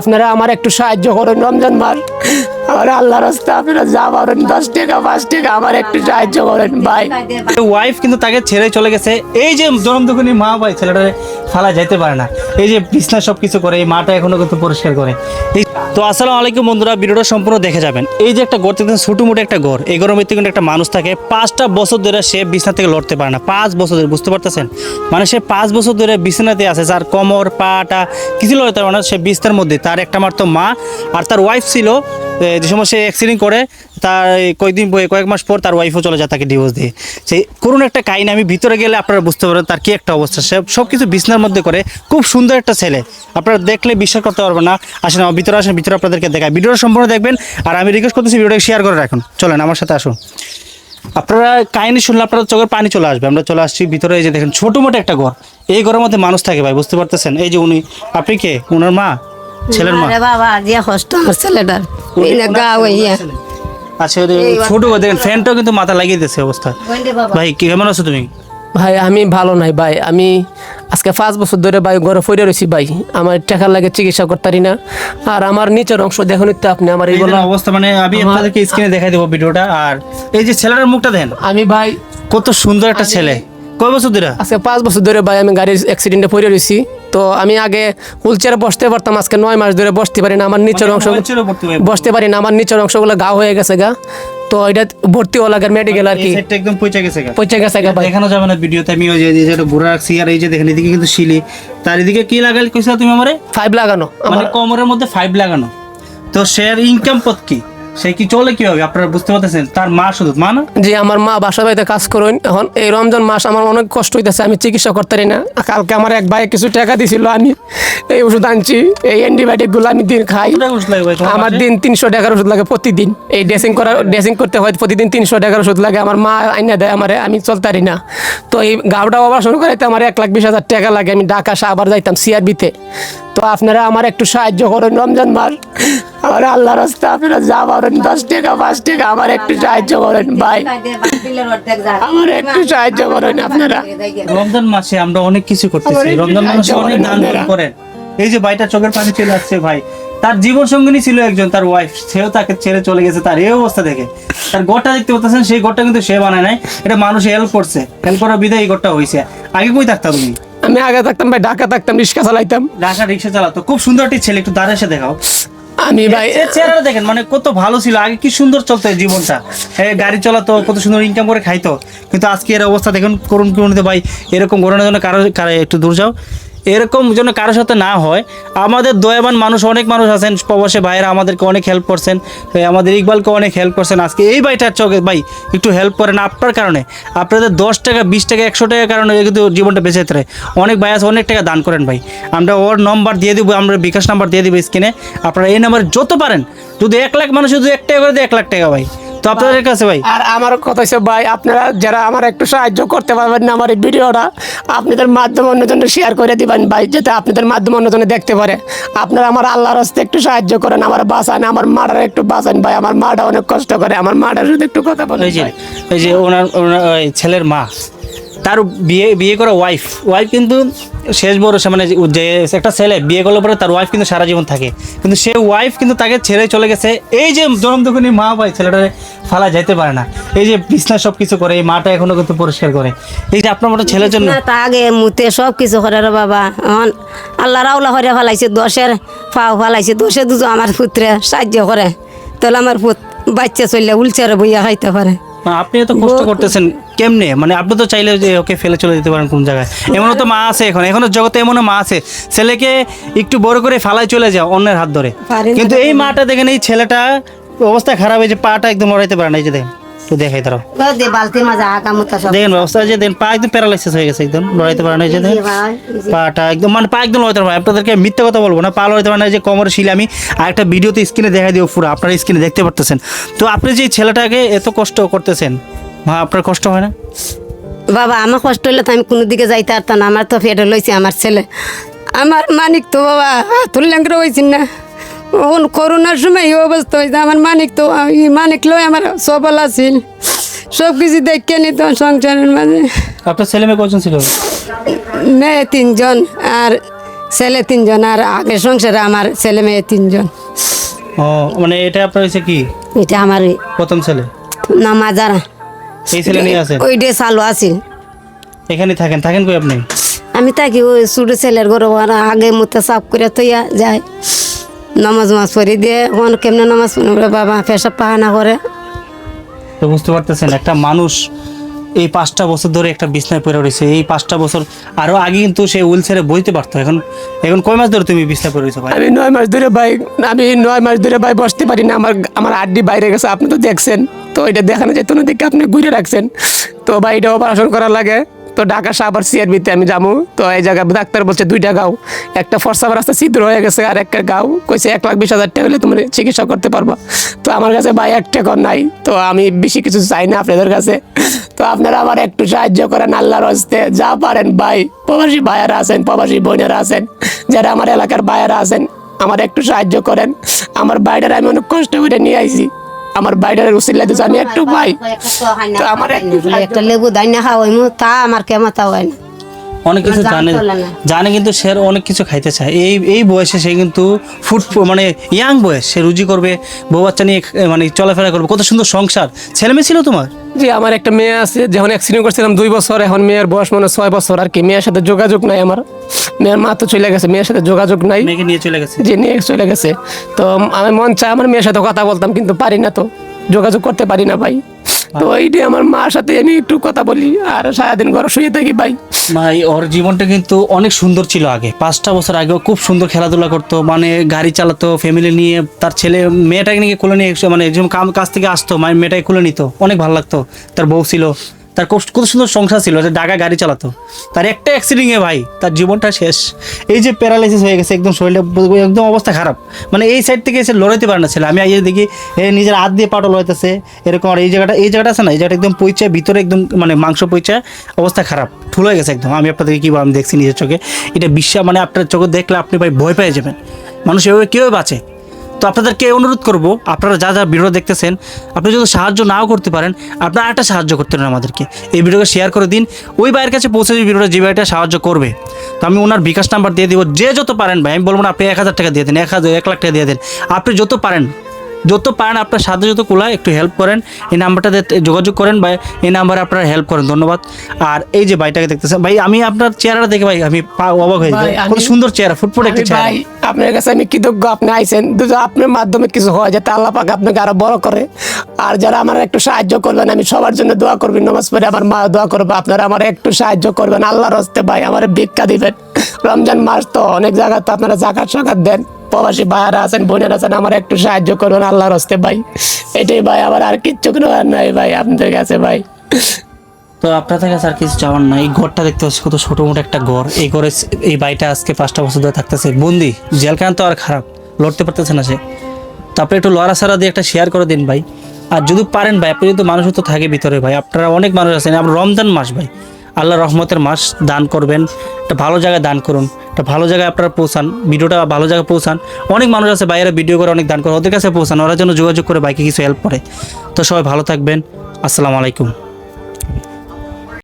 আপনারা আমার একটু সাহায্য করুন, রমজান মাস। আমার আল্লাহ রাস্তা আপনারা যা পারেন, দশ টাকা, পাঁচ টাকা, আমার একটু সাহায্য করেন, ভাই। ওয়াইফ কিন্তু তাকে ছেড়ে চলে গেছে। এই যে জনম দুখনি মা ভাই ছেলেটা ফালা যাইতে পারে না। এই যে বিছনা সব কিছু করে, এই মাটা এখনও কিন্তু পরিষ্কার করে। তো আসসালামু আলাইকুম বন্ধুরা, ভিডিওটা সম্পূর্ণ দেখে যাবেন। এই যে একটা ঘর দেখতেন ছোটো মোটো একটা ঘর, এই ঘরের মধ্যে কিন্তু একটা মানুষ থাকে। পাঁচটা বছর ধরে সে বিছনা থেকে লড়তে পারে না। পাঁচ বছর ধরে, বুঝতে পারতেছেন? মানে সে পাঁচ বছর ধরে বিছানাতে আছে, যার কোমর, পাটা, কিছু লড়তে পারে না, সে বিছনার মধ্যে। তার একটা মাত্র মা আর তার ওয়াইফ ছিল যে সময় সে অ্যাক্সিডেন্ট করে, তার কয়েকদিন কয়েক মাস পর তার ওয়াইফও চলে যায় তাকে ডিভোর্স দিয়ে। সেই করুন একটা কাহিনী, আমি ভিতরে গেলে আপনারা বুঝতে পারবেন তার কি একটা অবস্থা। সে সব কিছু বিছনার মধ্যে করে, খুব সুন্দর একটা ছেলে। আপনারা দেখলে বিশ্বাস করতে পারবেন না। আসেন, আমার ভিতরে আসেন, ভিতরে আপনাদেরকে দেখায় ভিডিওটা সম্পূর্ণ দেখবেন আর আমি রিকোয়েস্ট করতেছি ভিডিওটা শেয়ার করে রাখুন। চলেন, আমার সাথে আসুন। আপনারা কাহিনী শুনলে আপনারা চোখের পানি চলে আসবে। আমরা চলে আসছি ভিতরে, এই যে দেখেন ছোটো মোটো একটা ঘর। এই ঘরের মধ্যে মানুষ থাকে ভাই, বুঝতে পারতেছেন? এই যে উনি, আপনি কে? ওনার মা? ছেলের মা? আরে বাবা যে কষ্ট আমার ছেলেটার। এই না গা হইয়া আচ্ছা করে দেখেন ফ্যানটাও কিন্তু মাথা লাগিয়ে দিয়েছে অবস্থা। ভাই কেমন আছো তুমি? ভাই আমি ভালো নাই ভাই। আমি আজকে পাঁচ বছর ধরে ভাই ঘরে ফিরে রয়েছি ভাই। আমার টাকার লাগে চিকিৎসা করতারি না। আর আমার নিচের অংশ দেখুন তো আপনি আমার এই অবস্থা মানে আমি আপনাদেরকে স্ক্রিনে দেখাই দেবো ভিডিওটা। আর এই যে ছেলেটার মুখটা দেখেন আমি ভাই কত সুন্দর একটা ছেলে। কয় বছর ধরে? আজকে পাঁচ বছর ধরে ভাই আমি গাড়ির অ্যাক্সিডেন্টে পড়ে রয়েছি। তো আমি আগে হুইলচেয়ারে বসতে পারতাম আজকে নয় মাস ধরে বসতে পারি না। আমার নিচের অংশ বসতে পারি না আমার নিচের অংশগুলো গা হয়ে গেছে গা। তো এটা ভর্তি হওয়া লাগে মেডিকেল আর কি। একদম পচে গেছে গা। পৌঁছে গেছে গা ভাই। দেখানো যাবে না ভিডিওতে আমি ওই যে এই যে এটা ঘুরে রাখছি আর এই যে দেখেন এদিকে কিন্তু শিলি। তার এদিকে কি লাগাল কইছো তুমি আমারে? ফাইভ লাগানো। মানে আমার কোমরের মধ্যে ফাইভ লাগানো। তো শেয়ার ইনকাম পথ কি? সে কি চলে কীভাবে? আপনারা বুঝতে পারতেছেন? তার মা শুধু মা না? যে আমার মা বাসা বাড়িতে কাজ করুন। এখন এই রমজান মাস আমার অনেক কষ্ট হইতেছে আমি চিকিৎসা করতে পারি না। কালকে আমার এক ভাই কিছু টাকা দিছিল আমি এই ওষুধ আনছি এই অ্যান্টিবায়োটিকগুলো আমি দিন খাই। আমার দিন তিনশো টাকার ওষুধ লাগে প্রতিদিন। এই ড্রেসিং করার ড্রেসিং করতে হয় প্রতিদিন তিনশো টাকার ওষুধ লাগে। আমার মা আইনা দেয় আমার আমি চলতে পারি না। তো এই গাওটা অপারেশন করাইতে আমার এক লাখ বিশ হাজার টাকা লাগে। আমি ঢাকা আবার যাইতাম সিআরবিতে তো আপনারা আমার একটু সাহায্য করুন রমজান মাস। আমার আল্লাহ রাস্তা আপনারা যা পারেন দশ টাকা পাঁচ টাকা আমার একটু সাহায্য করেন ভাই। আমার একটু সাহায্য করেন আপনারা। রমজান মাসে আমরা অনেক কিছু করতেছি। রমজান মাসে অনেক দান করেন এই যে ভাইটা চোখের পানি চলে আসছে ভাই। তার জীবন সঙ্গিনী ছিল একজন তার ওয়াইফ সেও তাকে ছেড়ে চলে গেছে তার এই অবস্থা দেখে। তার ঘরটা দেখতে পাচ্ছেন সেই ঘরটা কিন্তু সে বানায় নাই। এটা মানুষ হেল্প করছে। হেল্প করার বিধায় এই ঘরটা হয়েছে আগে কই থাকতা তুমি আমি আগে থাকতাম ভাই ঢাকা থাকতাম রিক্সা চালাইতাম। ঢাকা রিক্সা চালাতো খুব সুন্দর একটি ছেলে একটু দাঁড়ে এসে দেখাও। আমি ভাই এর চেহারা দেখেন মানে কত ভালো ছিল আগে কি সুন্দর চলতো জীবনটা। হ্যাঁ গাড়ি চালাতো কত সুন্দর ইনকাম করে খাইতো। কিন্তু আজকে এর অবস্থা দেখুন করুন করুন ভাই এরকম ঘটনার জন্য কারও কারও একটু দূর যাও। এরকম যেন কারোর সাথে না হয়। আমাদের দয়াবান মানুষ, অনেক মানুষ আছেন, প্রবাসে ভাইয়েরা আমাদেরকে অনেক হেল্প করছেন। আমাদের ইকবালকে অনেক হেল্প করছেন। আজকে এই ভাইটার চোখে ভাই একটু হেল্প করেন আপনার কারণে। আপনাদের দশ টাকা, বিশ টাকা, একশো টাকার কারণে কিন্তু জীবনটা বেঁচে পারে। অনেক ভাই আছে, অনেক টাকা দান করেন ভাই। আমরা ওর নম্বর দিয়ে দিব, আমরা বিকাশ নাম্বার দিয়ে দিব স্ক্রিনে আপনারা এই নাম্বারে যত পারেন, যদি এক লাখ মানুষ, যদি এক টাকা করে দেয়, এক লাখ টাকা ভাই। তো আপনাদের কাছে ভাই? আর আমার কথা হচ্ছে ভাই আপনারা যারা আমার একটু সাহায্য করতে পারবেন না আমার এই ভিডিওটা আপনাদের মাধ্যমে অন্যজনের শেয়ার করে দিবেন ভাই যাতে আপনাদের মাধ্যমে অন্যজনে দেখতে পারে। আপনারা আমার আল্লাহর হস্তে একটু সাহায্য করেন আমার বাঁচান আমার মাটার একটু বাঁচান ভাই আমার মাটা অনেক কষ্ট করে আমার মাটার সাথে একটু কথা বলে এই যে ওনার ছেলের মা। তার বিয়ে বিয়ে করা ওয়াইফ ওয়াইফ কিন্তু শেষ ভরসা মানে যে একটা ছেলে বিয়ে করলে পরে তার ওয়াইফ কিন্তু সারা জীবন থাকে। কিন্তু সে ওয়াইফ কিন্তু তাকে ছেড়ে চলে গেছে। এই যে জনম দুখনি মা ভাই ছেলেটা ফালা যাইতে পারে না। এই যে বিছনা সব কিছু করে এই মাটা এখনও কিন্তু পরিষ্কার করে। এই যে আপনার মতো ছেলের জন্য তা আগে মুতে সব কিছু করে রে বাবা। এখন আল্লাহ রাউলা করে ফেলাইছে দশের পাও ফেলাইছে। দশে দুজন আমার পুত্রে সাহায্য করে। তাহলে আমার বাচ্চা চললে উলচারে বইয়া খাইতে পারে। আপনি এত কষ্ট করতেছেন। কেমনে? মানে আপনি তো চাইলে যে ওকে ফেলে চলে যেতে পারেন কোন জায়গায়। এমনও তো মা আছে এখন এখনও জগতে এমনও মা আছে। ছেলেকে একটু বড় করে ফালায় চলে যাও অন্যের হাত ধরে। কিন্তু এই মাটা দেখেন এই ছেলেটা অবস্থা খারাপ হয়েছে পাটা একদম লড়াইতে পারে না এই যে দেখেন। দেখাই অবস্থা যে পা একদম প্যারালাইসিস হয়ে গেছে একদম লড়াইতে পারে না এই যে দেখেন। পাটা একদম মানে পা একদম লড়াইতে পারে না। আপনাদেরকে মিথ্যা কথা বলব না পা লড়াইতে পারে না এই যে কোমরে শিলে আমি আর একটা ভিডিওতে স্ক্রিনে দেখা দিও পুরো আপনারা স্ক্রিনে দেখতে পারতেছেন। তো আপনি যে ছেলেটাকে এত কষ্ট করতেছেন মা আপনার কষ্ট হয় না? বাবা আমার কষ্ট হইলে তো আমি কোনো দিকে যাইতে পারতাম না। আমার তো ফেটে লইছে আমার ছেলে। আমার মানিক তো বাবা হাতুর ল্যাংরা হয়েছি না। ওন করোনার সময় এই অবস্থা হয়েছে আমার মানিক তো এই মানিক লই আমার সবল আছিল। সব কিছু দেখে নিত সংসারের মাঝে। আপনার ছেলে মেয়ে কজন ছিল? মেয়ে তিনজন আর ছেলে তিনজন আর আগে সংসারে আমার ছেলে মেয়ে তিনজন। ও মানে এটা আপনার হয়েছে কি? এটা আমার প্রথম ছেলে? নামা যারা এই ছেলে নিয়ে আছেন ওই ডে চালু আছিল এখানে থাকেন। থাকেন কই আপনি? আমি তাকে ওই ছোট ছেলের ঘরে ওরা আগে মতো সাফ করে তৈয়া যায়। নামাজ মাছ পড়ি দিয়ে ওখান কেমনে নামাজ বাবা পেশাব পাহানা করে। তো বুঝতে পারতেছেন একটা মানুষ এই পাঁচটা বছর ধরে একটা বিছনায় পড়ে রয়েছে। এই পাঁচটা বছর আরও আগে কিন্তু সে হুইল ছেড়ে বইতে পারতো। এখন এখন কয় মাস ধরে তুমি বিছনায় পড়ে রয়েছো ভাই? আমি নয় মাস ধরে ভাই আমি নয় মাস ধরে ভাই বসতে পারি না। আমার আমার আড্ডি বাইরে গেছে আপনি তো দেখছেন। তো এটা দেখানো যেত না দেখে আপনি ঘুরে রাখছেন। তো ভাই এটা অপারেশন করার লাগে। তো ঢাকা সাবার সিআরবিতে আমি যাব। তো এই জায়গায় ডাক্তার বলছে দুইটা গাও। একটা ফর্সা রাস্তা ছিদ্র হয়ে গেছে আর একটা গাও। কইছে এক লাখ বিশ হাজার টাকা হলে তুমি চিকিৎসা করতে পারবা। তো আমার কাছে ভাই এক টাকা নাই। তো আমি বেশি কিছু চাই না আপনাদের কাছে। তো আপনারা আমার একটু সাহায্য করেন আল্লাহর হস্তে। যা পারেন ভাই। প্রবাসী ভাইয়ারা আছেন, প্রবাসী বোনেরা আছেন। যারা আমার এলাকার ভাইয়ারা আছেন, আমার একটু সাহায্য করেন। আমার বাইরের আমি অনেক কষ্ট করে নিয়ে আইছি। আমার বাইরের উচিল্লা জানি আমি একটু ভাই। তো আমার একটা লেবু দাই না খাওয়াই মু তা আমার কেমন তা হয় না। অনেক কিছু জানে জানে কিন্তু সে অনেক কিছু খাইতে চায়। এই এই বয়সে সে কিন্তু ফুড মানে ইয়াং বয়স সে রুজি করবে বউ বাচ্চা নিয়ে মানে চলাফেরা করবে। কত সুন্দর সংসার। ছেলেমেয়ে ছিল তোমার? জি আমার একটা মেয়ে আছে যখন অ্যাক্সিডেন্ট করছিলাম দুই বছর এখন মেয়ের বয়স মনে ছয় বছর আর কি মেয়ের সাথে যোগাযোগ নাই আমার। মেয়ের মা তো চলে গেছে মেয়ের সাথে যোগাযোগ নাই। নিয়ে চলে গেছে? যে নিয়ে চলে গেছে। তো আমি মন চায় আমার মেয়ের সাথে কথা বলতাম কিন্তু পারি না তো। যোগাযোগ করতে পারি না ভাই। তো এইটি আমার মার সাথে আমি একটু কথা বলি, আর সারাদিন ঘরে শুয়ে থাকি ভাই। ভাই, ওর জীবনটা কিন্তু অনেক সুন্দর ছিল আগে। পাঁচটা বছর আগেও খুব সুন্দর খেলাধুলা করতো মানে গাড়ি চালাতো ফ্যামিলি নিয়ে, তার ছেলে, মেয়েটাকে নিয়ে কোলে নিয়ে মানে একজন কাম কাছ থেকে আসতো, মায়ের মেয়েটাকে কোলে নিত, অনেক ভালো লাগতো। তার বউ ছিল তার কত সুন্দর সংসার ছিল, যে ডাকা গাড়ি চালাতো। তার একটা অ্যাক্সিডেন্টে ভাই, তার জীবনটা শেষ। এই যে প্যারালাইসিস হয়ে গেছে, একদম শরীরটা একদম অবস্থা খারাপ। মানে এই সাইড থেকে এসে লড়াইতে পারে না ছেলে। আমি আইয়ে দেখি, এ নিজের হাত দিয়ে পাটল হইতেছে এরকম আর এই জায়গাটা এই জায়গাটা আছে না, এই জায়গাটা একদম পইচা, ভিতরে একদম মানে মাংস পইচা, অবস্থা খারাপ। ঠুল হয়ে গেছে একদম। আমি আপনাদেরকে কী আমি দেখছি নিজের চোখে। এটা বিশ্বাস মানে আপনার চোখে দেখলে আপনি ভাই ভয় পেয়ে যাবেন। মানুষ এভাবে কেউ বাঁচে? তো আপনাদেরকে অনুরোধ করব, আপনারা যা যা ভিডিও দেখতেছেন, আপনি যদি সাহায্য নাও করতে পারেন, আপনারা একটা সাহায্য করতে পারেন আমাদেরকে। এই ভিডিওকে শেয়ার করে দিন, ওই ভাইয়ের কাছে পৌঁছে দিই ভিডিওটা যে ভাইটা সাহায্য করবে, তো আমি ওনার বিকাশ নাম্বার দিয়ে দিব। যে যত পারেন ভাই, আমি বলব না আপনি এক হাজার টাকা দিয়ে দিন, এক হাজার, এক লাখ টাকা দিয়ে দিন। আপনি যত পারেন যত পারেন আপনার সাথে যত কুলায় একটু হেল্প করেন। এই নাম্বারটাতে যোগাযোগ করেন ভাই এই নাম্বারে আপনারা হেল্প করেন ধন্যবাদ। আর এই যে ভাইটাকে দেখতেছেন ভাই আমি আপনার চেহারাটা দেখে ভাই আমি অবাক হয়ে যাই আমি- সুন্দর চেহারা ফুটফুট একটা চেহারা। ভাই আপনার কাছে আমি কৃতজ্ঞ আপনি আইছেন। আপনার মাধ্যমে কিছু হয় যাতে আল্লাহ পাক আপনাকে আরও বড় করে। আর যারা আমার একটু সাহায্য করবেন আমি সবার জন্য দোয়া করবেন নামাজ পড়ে আমার মা দোয়া করবে আপনারা আমার একটু সাহায্য করবেন। আল্লাহর হস্তে ভাই আমার ভিক্ষা দিবেন। রমজান মাস তো অনেক জায়গায় তো আপনারা জাকাত সাকাত দেন। প্রবাসী ভাইয়ারা আছেন, বোনেরা আছেন, আমার একটু সাহায্য করবেন আল্লাহর হস্তে ভাই। এটাই ভাই, আমার আর কিচ্ছু করার নাই ভাই, আপনাদের কাছে ভাই। তো আপনাদের কাছে আর কিছু চাওয়ার নাই, এই ঘরটা দেখতে পাচ্ছি কত ছোট মোটো একটা ঘর। এই ঘরে এই বাড়িটা আজকে পাঁচটা বছর ধরে থাকতেছে। বন্দি, জেলখান তো আর খারাপ, লড়তে পারতেছে না সে। তো আপনি একটু লড়া সারা দিয়ে একটা শেয়ার করে দিন ভাই। আর যদি পারেন ভাই, আপনি যদি মানুষ তো থাকে ভিতরে ভাই। আপনারা অনেক মানুষ আছেন আপনার রমজান মাস ভাই। আল্লাহ রহমতের মাস দান করবেন, একটা ভালো জায়গায় দান করুন। একটা ভালো জায়গায় আপনারা পৌঁছান, ভিডিওটা ভালো জায়গায় পৌঁছান। অনেক মানুষ আছে বাইরে ভিডিও করে অনেক দান করে, ওদের কাছে পৌঁছান, ওরা যেন যোগাযোগ করে বাইকে কিছু হেল্প করে। তো সবাই ভালো থাকবেন, আসসালামু আলাইকুম।